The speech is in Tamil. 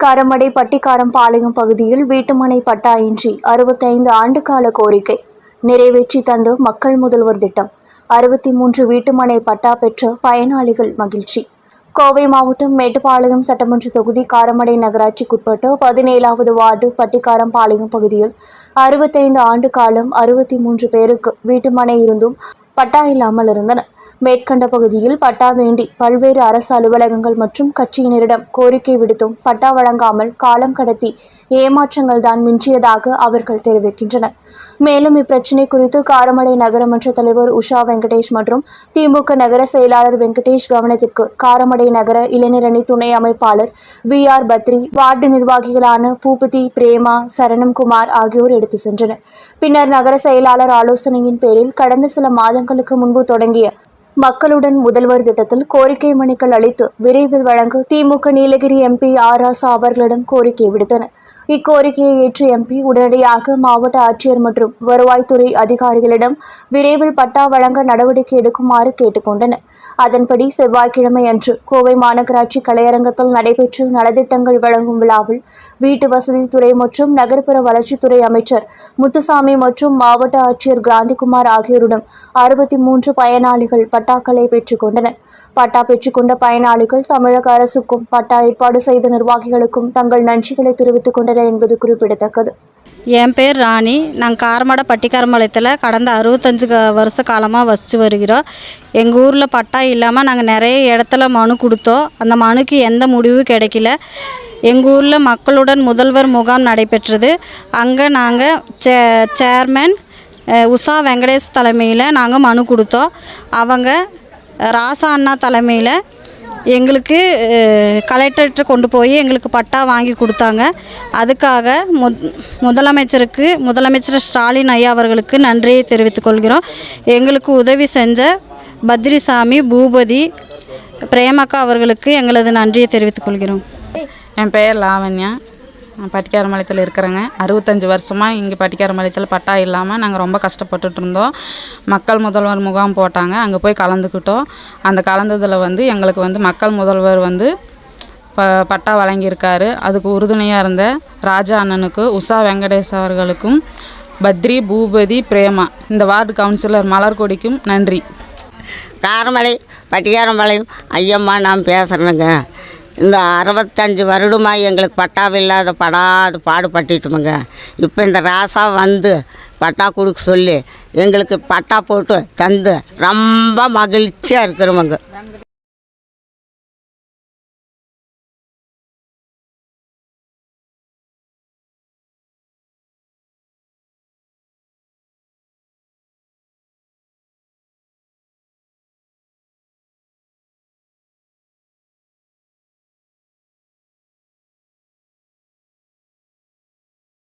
காரமடை பட்டிக்காரம் பாளையம் பகுதியில் வீட்டுமனை பட்டா இன்றி அறுபத்தைந்து ஆண்டுகால கோரிக்கை. நிறைவேற்றி தந்து மக்கள் முதல்வர் திட்டம். அறுபத்தி மூன்று வீட்டுமனை பட்டா பெற்ற பயனாளிகள் மகிழ்ச்சி. கோவை மாவட்டம் மேட்டுப்பாளையம் சட்டமன்ற தொகுதி காரமடை நகராட்சிக்குட்பட்ட பதினேழாவது வார்டு பட்டிக்காரம் பாளையம் பகுதியில் அறுபத்தைந்து ஆண்டு காலம் அறுபத்தி மூன்று பேருக்கு வீட்டுமனை இருந்தும் பட்டா இல்லாமல் இருந்தன. மேற்கண்ட பகுதியில் பட்டா வேண்டி பல்வேறு அரசு அலுவலகங்கள் மற்றும் கட்சியினரிடம் கோரிக்கை விடுத்தும் பட்டா வழங்காமல் காலம் கடத்தி ஏமாற்றங்கள் தான் மிஞ்சியதாக அவர்கள் தெரிவிக்கின்றனர். மேலும் இப்பிரச்சினை குறித்து காரமடை நகரமன்ற தலைவர் உஷா வெங்கடேஷ் மற்றும் திமுக நகர செயலாளர் வெங்கடேஷ் கவனத்திற்கு காரமடை நகர இளைஞரணி துணை அமைப்பாளர் வி ஆர் பத்ரி வார்டு நிர்வாகிகளான பூபதி பிரேமா சரணம் குமார் ஆகியோர் எடுத்து சென்றனர். பின்னர் நகர செயலாளர் ஆலோசனையின் பேரில் கடந்த சில மாதங்களுக்கு முன்பு தொடங்கிய மக்களுடன் முதல்வர் திட்டத்தில் கோரிக்கை மனுக்கள் அளித்து விரைவில் வழங்க திமுக நீலகிரி எம்பி ஆர் ராசா அவர்களிடம் கோரிக்கை விடுத்தனர். இக்கோரிக்கையை ஏற்று எம்பி உடனடியாக மாவட்ட ஆட்சியர் மற்றும் வருவாய்த்துறை அதிகாரிகளிடம் விரைவில் பட்டா வழங்க நடவடிக்கை எடுக்குமாறு கேட்டுக்கொண்டனர். அதன்படி செவ்வாய்க்கிழமை அன்று கோவை மாநகராட்சி கலையரங்கத்தில் நடைபெற்ற நலத்திட்டங்கள் வழங்கும் விழாவில் வீட்டு வசதித்துறை மற்றும் நகர்ப்புற வளர்ச்சித்துறை அமைச்சர் முத்துசாமி மற்றும் மாவட்ட ஆட்சியர் கிராந்திகுமார் ஆகியோருடன் அறுபத்தி மூன்று பயனாளிகள் பட்டாக்களை பெற்றுக்கொண்டனர். பட்டா பெற்றுக்கொண்ட பயனாளிகள் தமிழக அரசுக்கும் பட்டா ஏற்பாடு செய்த நிர்வாகிகளுக்கும் தங்கள் நன்றிகளை தெரிவித்துக் கொண்டனர். என்பது குறிப்பிடத்தக்கது. என் பேர் ராணி. நாங்கள் காரமடை பட்டிக்காரம்பாளையத்தில் கடந்த அறுபத்தஞ்சு க வருஷ காலமாக வசித்து வருகிறோம். எங்கள் ஊரில் பட்டா இல்லாமல் நாங்கள் நிறைய இடத்துல மனு கொடுத்தோம். அந்த மனுக்கு எந்த முடிவும் கிடைக்கல. எங்கள் ஊரில் மக்களுடன் முதல்வர் முகாம் நடைபெற்றது. அங்கே நாங்கள் சே சேர்மன் உஷா வெங்கடேஷ் தலைமையில் நாங்கள் மனு கொடுத்தோம். அவங்க ராசா அண்ணா தலைமையில் எங்களுக்கு கலெக்டர்கிட்ட கொண்டு போய் எங்களுக்கு பட்டா வாங்கி கொடுத்தாங்க. அதுக்காக முதலமைச்சருக்கு முதலமைச்சர் ஸ்டாலின் ஐயா அவர்களுக்கு நன்றியை தெரிவித்துக் கொள்கிறோம். எங்களுக்கு உதவி செஞ்ச பத்ரிசாமி பூபதி பிரேமக்கா அவர்களுக்கு எங்களது நன்றியை தெரிவித்துக் கொள்கிறோம். என் பெயர் லாவண்யா. நான் இருக்கிறேங்க. அறுபத்தஞ்சி வருஷமாக இங்கே பட்டிக்காரம்பாளையத்தில் பட்டா இல்லாமல் நாங்கள் ரொம்ப கஷ்டப்பட்டுட்டு இருந்தோம். மக்கள் முதல்வர் முகாம் போட்டாங்க. அங்கே போய் கலந்துக்கிட்டோம். அந்த கலந்ததில் வந்து எங்களுக்கு வந்து மக்கள் முதல்வர் வந்து ப பட்டா வழங்கியிருக்காரு. அதுக்கு உறுதுணையாக இருந்த ராஜா அண்ணனுக்கு உஷா வெங்கடேஷ் அவர்களுக்கும் பத்ரி பூபதி பிரேமா இந்த வார்டு கவுன்சிலர் மலர்கொடிக்கும் நன்றி. காரமலை பட்டியாரம்பாளையம் ஐயம்மா நான் பேசுகிறேனுங்க இந்த அறுபத்தஞ்சு வருடமாக எங்களுக்கு பட்டாவில்லாத படாது பாடுபட்டுட்டுமுங்க. இப்போ இந்த ராசா வந்து பட்டா கொடுக்க சொல்லி எங்களுக்கு பட்டா போட்டு தந்து. ரொம்ப மகிழ்ச்சியாக இருக்கிறோமுங்க.